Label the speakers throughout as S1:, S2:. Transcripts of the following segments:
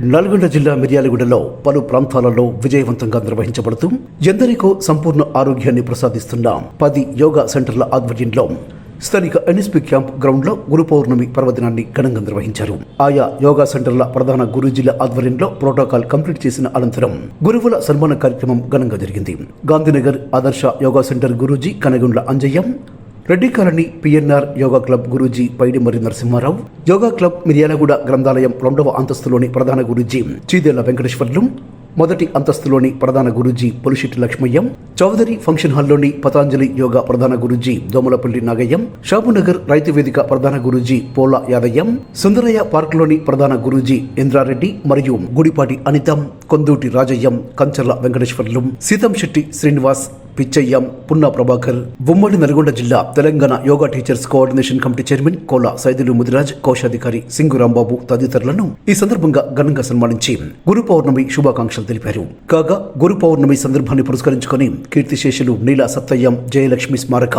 S1: నల్గొండ జిల్లా మిర్యాలగూడలో పలు ప్రాంతాలలో విజయవంతంగా నిర్వహించబడుతూ ఎందరికో సంపూర్ణ ఆరోగ్యాన్ని ప్రసాదిస్తున్న పది యోగా సెంటర్ల ఆధ్వర్యంలో స్థానిక ఎన్ఎస్పీ క్యాంప్ గ్రౌండ్లో గురు పౌర్ణమి పర్వదినాన్ని ఘనంగా నిర్వహించారు. ఆయా యోగా సెంటర్ల ప్రధాన గురూజీల ఆధ్వర్యంలో ప్రోటోకాల్ కంప్లీట్ చేసిన అనంతరం గురువుల సన్మాన కార్యక్రమం ఘనంగా జరిగింది. Gandhinagar Adarsha yoga centre Guruji Kanagundla Anjaiah Reddy colony PNR yoga club Guruji Paidimarri Narasimha Rao yoga club Miryalaguda గ్రంథాలయం రెండవ అంతస్తులోని ప్రధాన గురూజీ చీదేళ్ళ వెంకటేశ్వర్లు మొదటి అంతస్తులోని ప్రధాన గురూజీ పొలిశెట్టి లక్ష్మయ్యం చౌదరి ఫంక్షన్ హాల్లోని పతాంజలి యోగా ప్రధాన గురూజీ దోమలపల్లి నాగయ్యం షాబునగర్ రైతు వేదిక ప్రధాన గురూజీ పోల యాదయ్యం సుందరయ్య పార్క్లోని ప్రధాన గురూజీ ఇంద్రారెడ్డి మరియు గుడిపాటి అనితం కొందూటి రాజయ్యం కంచర్ల వెంకటేశ్వర్లు సీతం శెట్టి శ్రీనివాస్ పిచ్చయ్యం పున్న ప్రభాకర్ ఉమ్మడి నల్గొండ జిల్లా Telangana yoga teachers coordination committee chairman Kola Saidulu Mudiraj కోశాధికారి సింగు రాంబాబు తదితరులను ఈ సందర్భంగా ఘనంగా సన్మానించి గురు పౌర్ణమి శుభాకాంక్షలు తెలిపారు. కాగా గురు పౌర్ణమి సందర్భాన్ని పురస్కరించుకొని కీర్తిశేషులు నీలా సత్తయ్యం జయలక్ష్మి స్మారక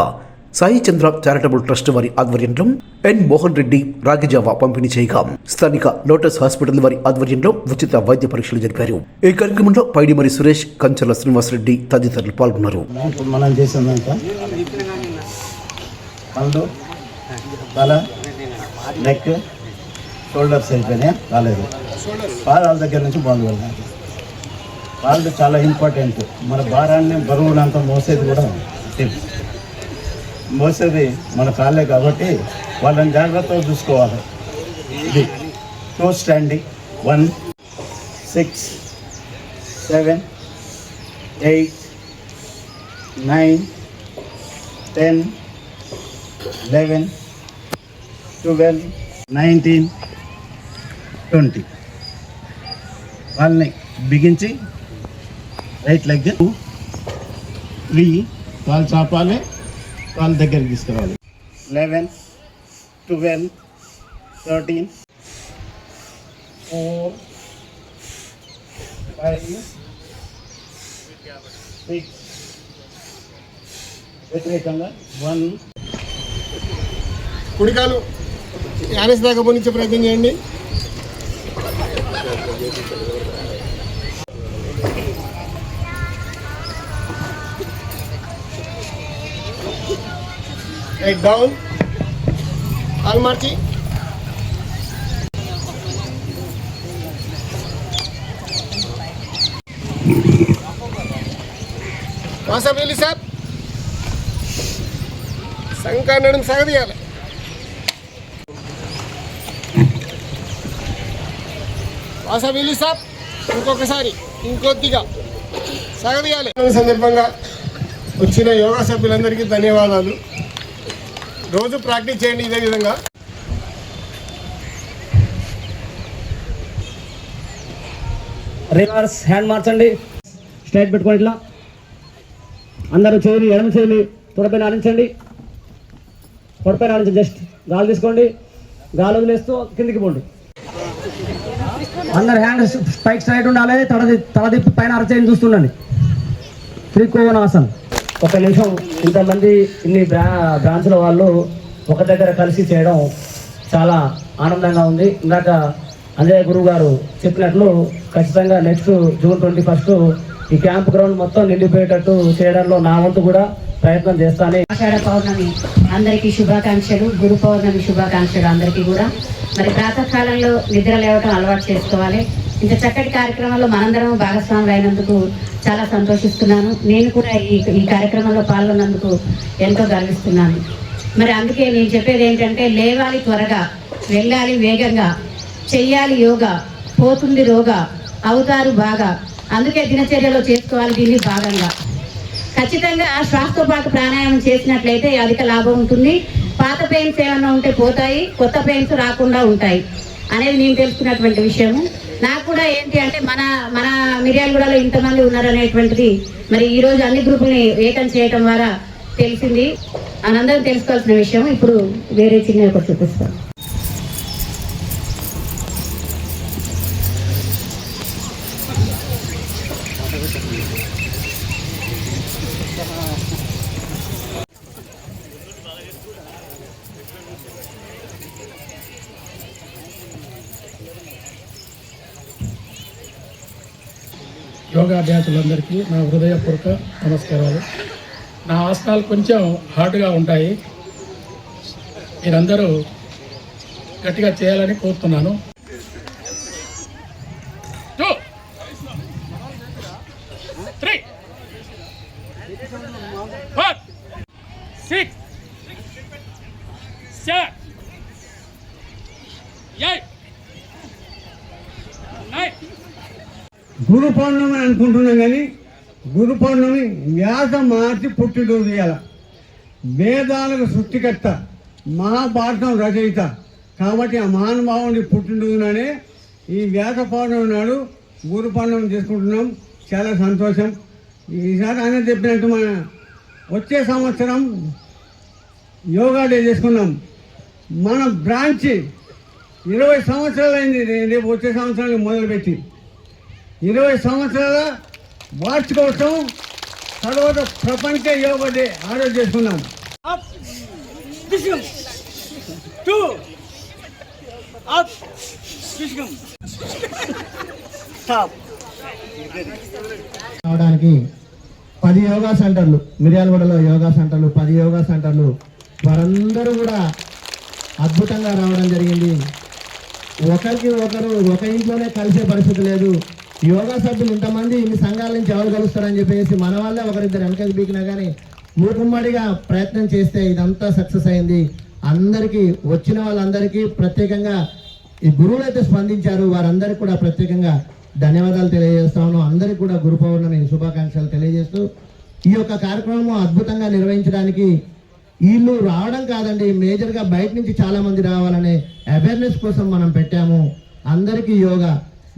S1: సాయి చంద్ర చారిటబుల్ ట్రస్ట్ వారి ఆధ్వర్యంలో ఎన్ మోహన్ రెడ్డి రాగిజావా పంపిణీ చేయగా స్థానిక లోటస్ హాస్పిటల్ వారి ఆధ్వర్యంలో ఉచిత వైద్య పరీక్షలు జరిపారు. ఈ కార్యక్రమంలో పైడిమరి సురేష్ కంచర్ల శ్రీనివాసరెడ్డి తదితరులు పాల్గొన్నారు.
S2: మనం చేసిందంతా తల నెక్ షోల్డర్స్ అయిపోయినాయి? కాలేదు పాదాల దగ్గర నుంచి బాగుంది వెళ్ళాలి కాళ్ళు చాలా ఇంపార్టెంట్ మన భారాన్ని బరువునంతా మోసేది కూడా టిప్స్ మోసేది మన కాళ్ళే కాబట్టి వాళ్ళని జాగ్రత్తగా చూసుకోవాలి. ఇది two standing one six seven eight nine ten eleven twelve nineteen twenty వాళ్ళని బిగించి రైట్ లెగ్ త్రీ కాలు చాపాలి. కాలు దగ్గరికి తీసుకురావాలి. Eleven twelve thirteen four five six వ్యతిరేకంగా వన్.
S3: కుడికాలు యానస్ దాకా పోనిచ్చే ప్రయత్నం చేయండి. Right down. కాలు మార్చి వాసా వెళ్ళి సార్ సంకన్నడం సాగదీయాలి వాసా వెళ్ళి సార్ ఇంకొకసారి ఇంకొద్దిగా సాగదీయాలి సందర్భంగా వచ్చిన యోగా సభ్యులందరికీ ధన్యవాదాలు. రోజు ప్రాక్టీస్ చేయండి ఇదే విధంగా.
S4: రివర్స్ హ్యాండ్ మార్చండి. స్ట్రైట్ పెట్టుకోండి ఇట్లా. అందరూ చేయి ఎడమ చేయి తొడపైన ఆడించండి. తొడపైన ఆడించండి జస్ట్ గాలి తీసుకోండి. గాలి వదిలేస్తూ కిందికి పోండి. అందరు హ్యాండ్ స్పైక్ స్ట్రైట్ ఉండాలి తలది తలదిప్పి పైన అరచేయని చూస్తుండండి. త్రికోణాసన్. ఒక నిమిషం ఇంతమంది ఇన్ని బ్రా బ్రాంచ్ల వాళ్ళు ఒక దగ్గర కలిసి చేయడం చాలా ఆనందంగా ఉంది. ఇందాక అంజయ్య గురువు గారు చెప్పినట్లు ఖచ్చితంగా నెక్స్ట్ జూన్ ట్వంటీ ఫస్ట్ ఈ క్యాంప్ గ్రౌండ్ మొత్తం నిండిపోయేటట్టు చేయడంలో నా వంతు కూడా ప్రయత్నం చేస్తాను.
S5: ఆషాఢ పౌర్ణమి అందరికీ శుభాకాంక్షలు గురు పౌర్ణమి శుభాకాంక్షలు అందరికీ కూడా. మరి ప్రాతకాలంలో నిద్ర లేవటం అలవాటు చేసుకోవాలి. ఇంత చక్కటి కార్యక్రమంలో మనందరం భాగస్వాములు అయినందుకు చాలా సంతోషిస్తున్నాను. నేను కూడా ఈ ఈ కార్యక్రమంలో పాల్గొన్నందుకు ఎంతో గర్విస్తున్నాను. మరి అందుకే నేను చెప్పేది ఏంటంటే లేవాలి త్వరగా వెళ్ళాలి వేగంగా చెయ్యాలి యోగా పోతుంది రోగా అవుతారు బాగా. అందుకే దినచర్యలో చేసుకోవాలి దీన్ని భాగంగా. ఖచ్చితంగా శ్వాసతో పాటు ప్రాణాయామం చేసినట్లయితే అధిక లాభం ఉంటుంది. పాత పెయిన్స్ ఏమైనా ఉంటే పోతాయి కొత్త పెయిన్స్ రాకుండా ఉంటాయి అనేది నేను తెలుసుకున్నటువంటి విషయము. నాకు కూడా ఏంటి అంటే మన మన మిర్యాలగూడలో ఇంతమంది ఉన్నారనేటువంటిది మరి ఈ రోజు అన్ని గ్రూపుల్ని ఏకం చేయటం ద్వారా తెలిసింది. అనందరం తెలుసుకోవాల్సిన విషయం. ఇప్పుడు వేరే చిన్న ఒకటి చూపిస్తాను.
S6: యోగాభ్యాసులందరికీ నా హృదయపూర్వక నమస్కారాలు నా ఆసనాలు కొంచెం హార్డ్గా ఉంటాయి మీరందరూ గట్టిగా చేయాలని కోరుతున్నాను six Three. Four.
S7: Guru Purnima అనుకుంటున్నాం కానీ గురు పౌర్ణమి వ్యాస మార్చి పుట్టినరోజు ఇవాళ వేదాలకు సృష్టికర్త మహాభారతం రచయిత. కాబట్టి ఆ మహానుభావుని పుట్టినరోజుననే ఈ వ్యాస పౌర్ణమి నాడు గురు పౌర్ణమి చేసుకుంటున్నాం. చాలా సంతోషం. ఈసారి ఆయన చెప్పినట్టు మన వచ్చే సంవత్సరం యోగా డే చేసుకున్నాం. మన బ్రాంచ్ ఇరవై సంవత్సరాలు అయింది రేపు వచ్చే సంవత్సరానికి మొదలుపెట్టి. ఇరవై సంవత్సరాల వార్షికోత్సవం తర్వాత ప్రపంచ యోగా డే ఆరోజు చేసుకున్నాం.
S2: రావడానికి పది యోగా సెంటర్లు మిర్యాలగూడలో యోగా సెంటర్లు పది యోగా సెంటర్లు వారందరూ కూడా అద్భుతంగా రావడం జరిగింది. ఒకరికి ఒకరు ఒక ఇంట్లోనే కలిసే పరిస్థితి లేదు. యోగా సభ్యులు ఇంతమంది ఇన్ని సంఘాల నుంచి ఎవరు కలుస్తారని చెప్పేసి మన వల్లే ఒకరిద్దరు వెనకకి బీకినా కానీ మూకుమ్మడిగా ప్రయత్నం చేస్తే ఇదంతా సక్సెస్ అయింది. అందరికీ వచ్చిన వాళ్ళందరికీ ప్రత్యేకంగా ఈ గురువులు అయితే స్పందించారు. వారందరికీ కూడా ప్రత్యేకంగా ధన్యవాదాలు తెలియజేస్తాను అందరికీ కూడా గురు పౌర్ణమి శుభాకాంక్షలు తెలియజేస్తూ ఈ యొక్క కార్యక్రమం అద్భుతంగా నిర్వహించడానికి వీళ్ళు రావడం కాదండి మేజర్గా బయట నుంచి చాలామంది రావాలనే అవేర్నెస్ కోసం మనం పెట్టాము. అందరికీ యోగా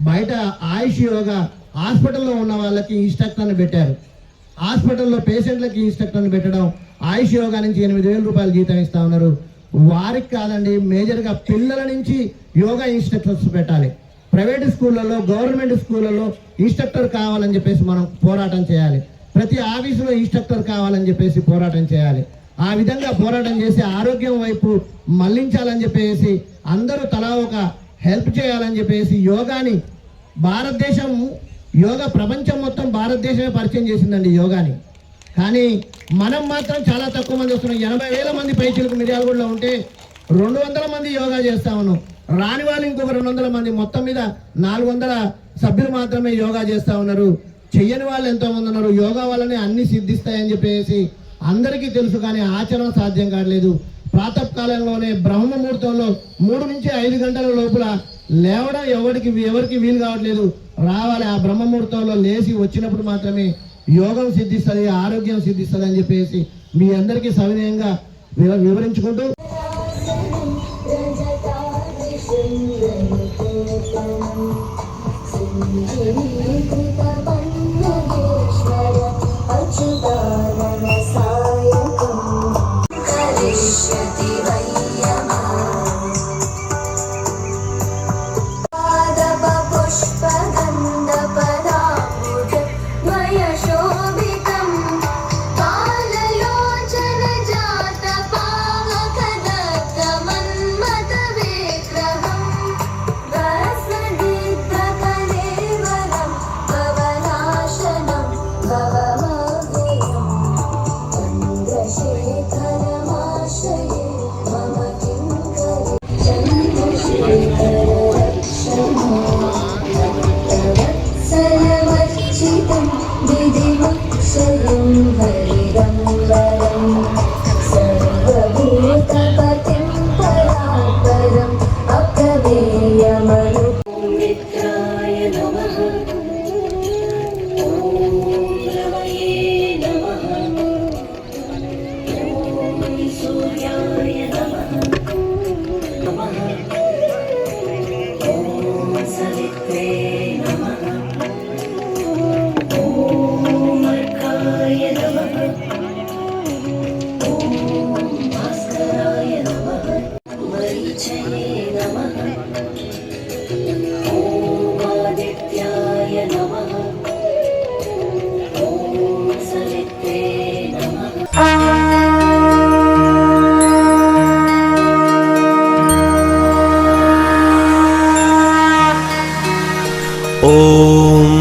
S2: బయట ఆయుష్ యోగా హాస్పిటల్లో ఉన్న వాళ్ళకి ఇన్స్ట్రక్టర్ని పెట్టారు. హాస్పిటల్లో పేషెంట్లకి ఇన్స్ట్రక్టర్ని పెట్టడం ఆయుష్ యోగా నుంచి ఎనిమిది వేల రూపాయలు జీతం ఇస్తా ఉన్నారు. వారికి కాదండి మేజర్గా పిల్లల నుంచి యోగా ఇన్స్ట్రక్టర్స్ పెట్టాలి. ప్రైవేట్ స్కూళ్ళలో గవర్నమెంట్ స్కూళ్ళలో ఇన్స్ట్రక్టర్ కావాలని చెప్పేసి మనం పోరాటం చేయాలి. ప్రతి ఆఫీసులో ఇన్స్ట్రక్టర్ కావాలని చెప్పేసి పోరాటం చేయాలి. ఆ విధంగా పోరాటం చేసి ఆరోగ్యం వైపు మళ్ళించాలని చెప్పేసి అందరూ తలా ఒక హెల్ప్ చేయాలని చెప్పేసి యోగాని భారతదేశం యోగా ప్రపంచం మొత్తం భారతదేశమే పరిచయం చేసిందండి యోగాని. కానీ మనం మాత్రం చాలా తక్కువ మంది వస్తున్నాం. ఎనభై వేల మంది పైచీలకు మిర్యాలగూడలో ఉంటే రెండు వందల మంది యోగా చేస్తా ఉన్నాం. రాని వాళ్ళు ఇంకొక రెండు వందల మంది. మొత్తం మీద నాలుగు వందల సభ్యులు మాత్రమే యోగా చేస్తా ఉన్నారు. చెయ్యని వాళ్ళు ఎంతోమంది ఉన్నారు. యోగా వల్లనే అన్ని సిద్ధిస్తాయని చెప్పేసి అందరికీ తెలుసు కానీ ఆచరణ సాధ్యం కావట్లేదు. ప్రాతకాలంలోనే బ్రహ్మముహూర్తంలో మూడు నుంచి ఐదు గంటల లోపల లేవడం ఎవరికి ఎవరికి వీలు కావట్లేదు. రావాలి ఆ బ్రహ్మముహూర్తంలో లేచి వచ్చినప్పుడు మాత్రమే యోగం సిద్ధిస్తుంది ఆరోగ్యం సిద్ధిస్తుంది అని చెప్పేసి మీ అందరికీ సవినయంగా వివరించుకుంటూ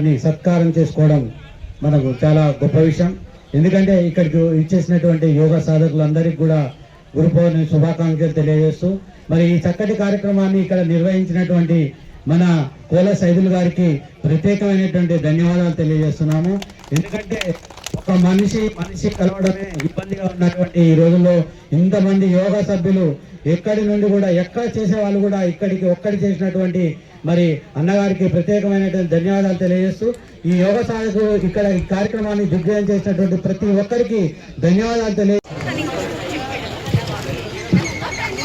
S8: గారిని సత్కారం చేసుకోవడం మనకు చాలా గొప్ప విషయం. ఎందుకంటే ఇక్కడికి ఇచ్చేసినటువంటి యోగా సాధకులందరికీ కూడా గురు పౌర్ణమి శుభాకాంక్షలు తెలియజేస్తూ మరి ఈ చక్కటి కార్యక్రమాన్ని ఇక్కడ నిర్వహించినటువంటి మన కోల సైదులు గారికి ప్రత్యేకమైనటువంటి ధన్యవాదాలు తెలియజేస్తున్నాము. ఎందుకంటే ఒక మనిషి మనిషి కలవడమే ఇబ్బందిగా ఉన్నటువంటి ఈ రోజుల్లో ఇంతమంది యోగా సభ్యులు ఎక్కడి నుండి కూడా ఎక్కడ చేసే వాళ్ళు కూడా ఇక్కడికి ఒక్కడి చేసినటువంటి మరి అన్నగారికి ప్రత్యేకమైనటువంటి ధన్యవాదాలు తెలియజేస్తూ ఈ యోగ సాధకు ఇక్కడ ఈ కార్యక్రమాన్ని దిగ్విజయం చేసినటువంటి ప్రతి ఒక్కరికి ధన్యవాదాలు తెలియ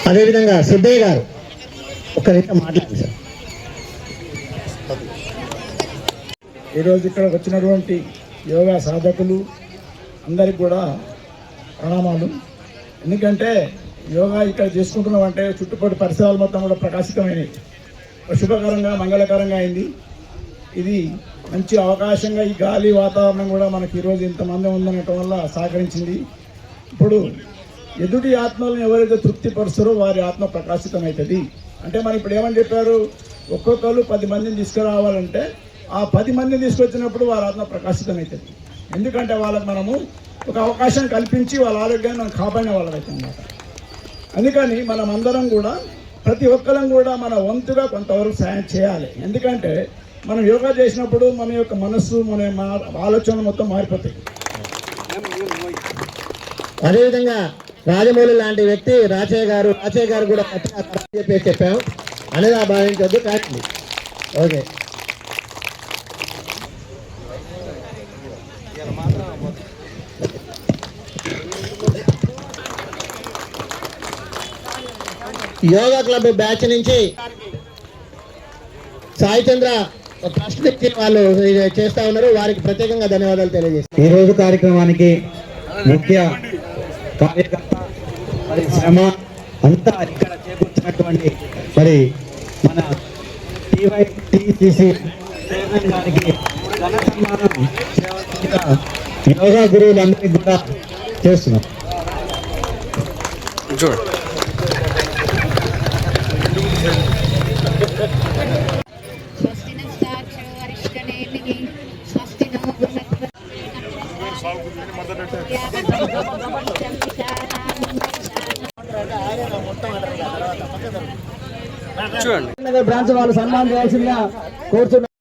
S8: అదేవిధంగా సిద్ధయ్య గారు ఒక్క నిమిషం మాట్లాడండి సార్.
S6: ఈరోజు ఇక్కడ వచ్చినటువంటి యోగా సాధకులు అందరికి కూడా ప్రణామాలు. ఎందుకంటే యోగా ఇక్కడ చేసుకుంటున్నామంటే చుట్టుపక్కల పరిసరాలు మొత్తం కూడా ప్రకాశితమైనవి. శుభకరంగా మంగళకరంగా అయింది. ఇది మంచి అవకాశంగా ఈ గాలి వాతావరణం కూడా మనకి ఈరోజు ఇంతమంది ఉందనటం వల్ల సహకరించింది. ఇప్పుడు ఎదుటి ఆత్మలను ఎవరైతే తృప్తిపరుస్తారో వారి ఆత్మ ప్రకాశితమవుతుంది. అంటే మనం ఇప్పుడు ఏమని చెప్పారు? ఒక్కొక్కరు పది మందిని తీసుకురావాలంటే ఆ పది మందిని తీసుకొచ్చినప్పుడు వారి ఆత్మ ప్రకాశితమవుతుంది. ఎందుకంటే వాళ్ళకి మనము ఒక అవకాశం కల్పించి వాళ్ళ ఆరోగ్యాన్ని మనం కాపాడిన వాళ్ళకైతే అన్నమాట. అందుకని మనం అందరం కూడా ప్రతి ఒక్కరం కూడా మన వంతుగా కొంతవరకు సాయం చేయాలి. ఎందుకంటే మనం యోగా చేసినప్పుడు మన యొక్క మనస్సు మన మా- ఆలోచన మొత్తం మారిపోతాయి.
S8: అదేవిధంగా రాజమౌళి లాంటి వ్యక్తి రాచయ్య గారు రాచయ్య గారు కూడా గట్టిగా చెప్పేసి అనేది ఆ భావించొద్దు ఓకే. యోగా క్లబ్ బ్యాచ్ నుంచి సాయి చంద్ర ట్రస్ట్ వాళ్ళు చేస్తా ఉన్నారు. వారికి ప్రత్యేకంగా ధన్యవాదాలు తెలియజేస్తారు ఈ రోజు కార్యక్రమానికి ముఖ్య కార్యకర్త మరి శ్రమ అంతా ఇక్కడ చేకూర్చినటువంటి మరి మన టీవై టీసీసీ చైర్మన్ గారికి ఘన సన్మానం యోగా గురువులందరికీ కూడా చేస్తున్నాం.
S5: స్వస్తి గుణత్వ
S4: బ్రాంచ్ వాళ్ళు సన్మానం చేయాల్సిందిగా కోరుతున్నాం.